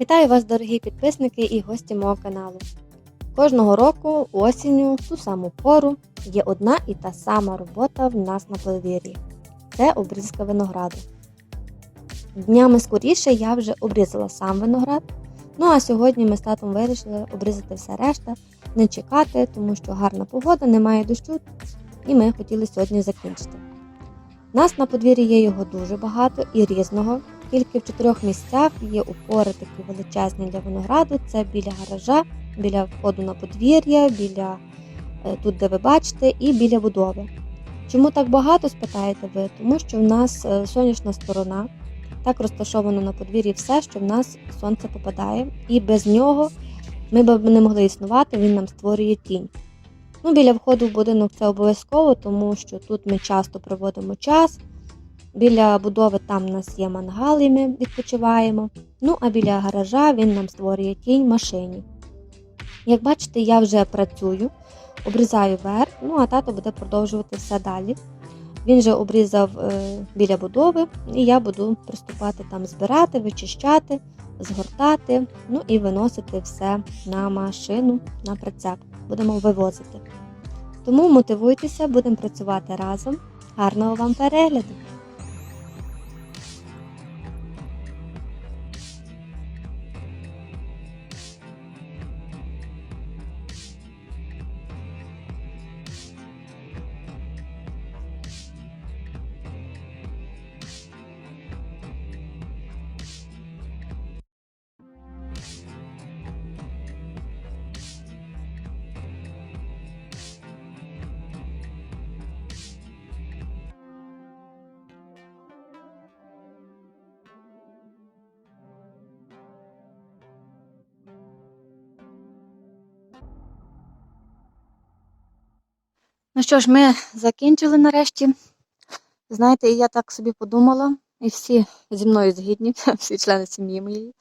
Вітаю вас, дорогі підписники і гості мого каналу. Кожного року осінню, в ту саму пору, є одна і та сама робота в нас на подвір'ї. Це обрізка винограду. Днями скоріше я вже обрізала сам виноград. Ну а сьогодні ми з татом вирішили обрізати все решта, не чекати, тому що гарна погода, немає дощу, і ми хотіли сьогодні закінчити. Нас на подвір'ї є його дуже багато і різного. Тільки в чотирьох місцях є упори такі величезні для винограду. Це біля гаража, біля входу на подвір'я, біля е, тут, де ви бачите, і біля будови. Чому так багато, спитаєте ви? Тому що в нас е, сонячна сторона, так розташовано на подвір'ї все, що в нас сонце попадає, і без нього ми б не могли існувати, він нам створює тінь. Ну, біля входу в будинок це обов'язково, тому що тут ми часто проводимо час. Біля будови там у нас є мангал, і ми відпочиваємо. Ну а біля гаража він нам створює тінь машині. Як бачите, я вже працюю, обрізаю верх, ну а тато буде продовжувати все далі. Він вже обрізав е, біля будови, і я буду приступати там збирати, вичищати, згортати, ну і виносити все на машину, на прицеп. Будемо вивозити. Тому мотивуйтеся, будемо працювати разом. Гарного вам перегляду! Ну що ж, ми закінчили нарешті. Знаєте, і я так собі подумала, і всі зі мною згідні, всі члени сім'ї моєї,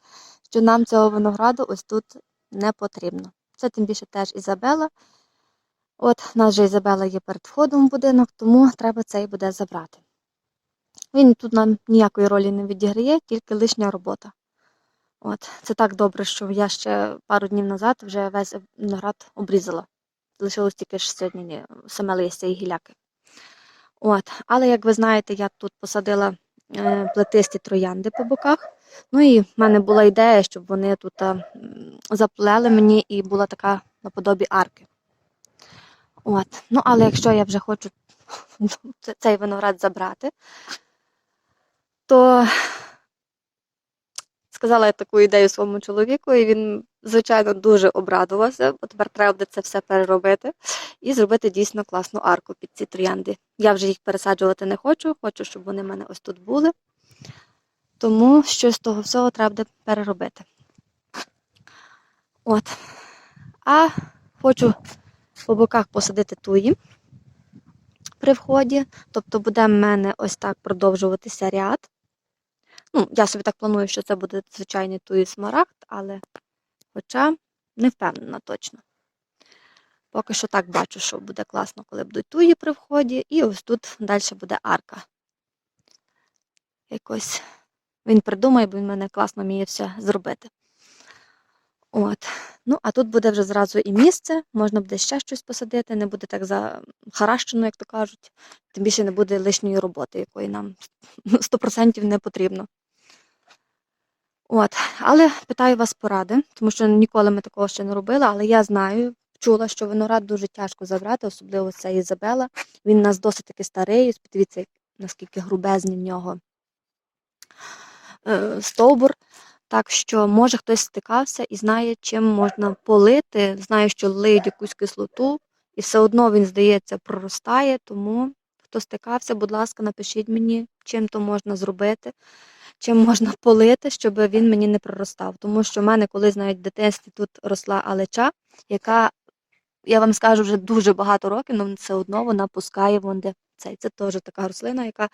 що нам цього винограду ось тут не потрібно. Це тим більше теж Ізабела. От, у нас вже Ізабела є перед входом в будинок, тому треба цей буде забрати. Він тут нам ніякої ролі не відіграє, тільки лишня робота. От, Це так добре, що я ще пару днів назад вже весь виноград обрізала лишилось тільки ж сьогодні саме листя і гіляки. От. Але, як ви знаєте, я тут посадила е, плетисті троянди по боках. Ну і в мене була ідея, щоб вони тут е, заплели мені і була така наподобі арки. От. Ну, але якщо я вже хочу цей виноград забрати, то сказала я таку ідею своєму чоловіку, і він, звичайно, дуже обрадувався, бо тепер треба буде це все переробити і зробити дійсно класну арку під ці троянди. Я вже їх пересаджувати не хочу, хочу, щоб вони в мене ось тут були. Тому щось з того всього треба буде переробити. От. А хочу по боках посадити туї при вході. Тобто буде в мене ось так продовжуватися ряд. Ну, я собі так планую, що це буде звичайний туї смарагд, але хоча не впевнена точно. Поки що так бачу, що буде класно, коли будуть туї при вході, і ось тут далі буде арка. Якось він придумає, бо він мене класно вміє все зробити. От. Ну, а тут буде вже зразу і місце, можна буде ще щось посадити, не буде так захаращено, як то кажуть, тим більше не буде лишньої роботи, якої нам 100% не потрібно. От, але питаю вас поради, тому що ніколи ми такого ще не робили, але я знаю, чула, що виноград дуже тяжко забрати, особливо це Ізабела. Він у нас досить таки старий, подивіться, наскільки грубезний в нього е, стовбур. Так що, може, хтось стикався і знає, чим можна полити. Знаю, що лиють якусь кислоту, і все одно він, здається, проростає. Тому хто стикався, будь ласка, напишіть мені, чим то можна зробити чим можна полити, щоб він мені не проростав. Тому що в мене колись навіть в дитинстві тут росла алеча, яка, я вам скажу, вже дуже багато років, але все одно вона пускає вон де цей. Це теж така рослина, яка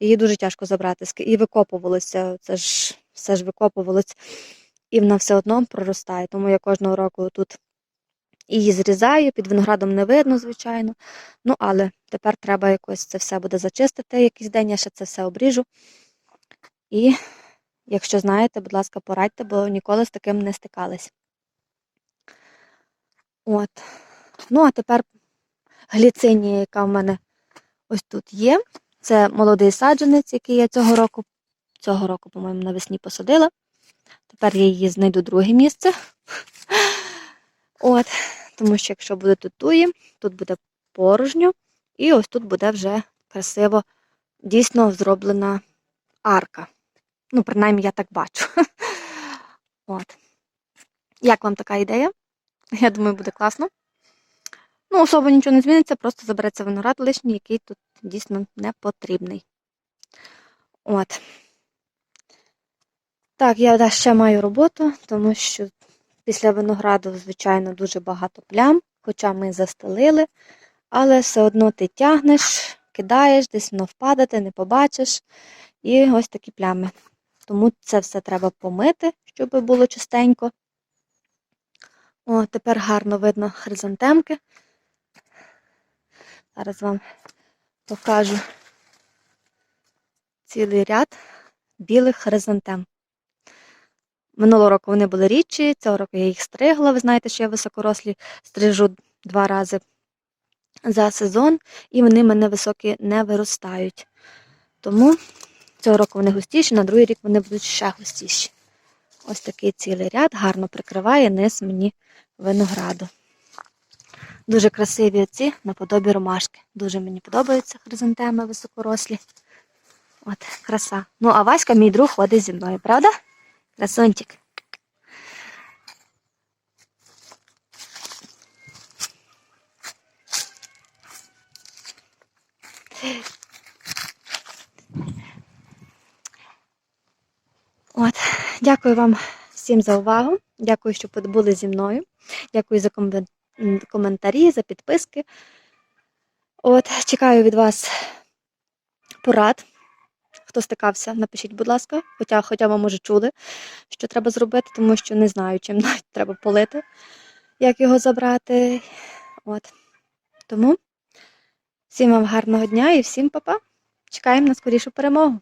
її дуже тяжко забрати. І викопувалося, це ж все ж викопувалось, і вона все одно проростає. Тому я кожного року тут її зрізаю, під виноградом не видно, звичайно. Ну, але тепер треба якось це все буде зачистити якийсь день, я ще це все обріжу. І Якщо знаєте, будь ласка, порадьте, бо ніколи з таким не стикались. От. Ну, а тепер гліцинія, яка в мене ось тут є. Це молодий саджанець, який я цього року, цього року, по-моєму, навесні посадила. Тепер я її знайду друге місце. От, тому що якщо буде тут туї, тут буде порожньо, і ось тут буде вже красиво дійсно зроблена арка. Ну, принаймні, я так бачу. От. Як вам така ідея? Я думаю, буде класно. Ну, особо нічого не зміниться, просто забереться виноград лишній, який тут дійсно не потрібний. От. Так, я ще маю роботу, тому що після винограду, звичайно, дуже багато плям, хоча ми застелили, але все одно ти тягнеш, кидаєш, десь воно впаде, ти не побачиш. І ось такі плями. Тому це все треба помити, щоб було чистенько. О, тепер гарно видно хризантемки. Зараз вам покажу цілий ряд білих хризантем. Минулого року вони були рідші, цього року я їх стригла. Ви знаєте, що я високорослі стрижу два рази за сезон, і вони мене високі не виростають. Тому цього року вони густіші, на другий рік вони будуть ще густіші. Ось такий цілий ряд гарно прикриває низ мені винограду. Дуже красиві оці наподобі ромашки. Дуже мені подобаються хризантеми високорослі. От, краса. Ну, а Васька, мій друг, ходить зі мною, правда? Красунчик. От, дякую вам всім за увагу. Дякую, що були зі мною. Дякую за коментарі, за підписки. От, чекаю від вас порад. Хто стикався, напишіть, будь ласка. Хоча, хоча ви, може, чули, що треба зробити, тому що не знаю, чим навіть треба полити, як його забрати. От. Тому всім вам гарного дня і всім па-па. Чекаємо на скорішу перемогу.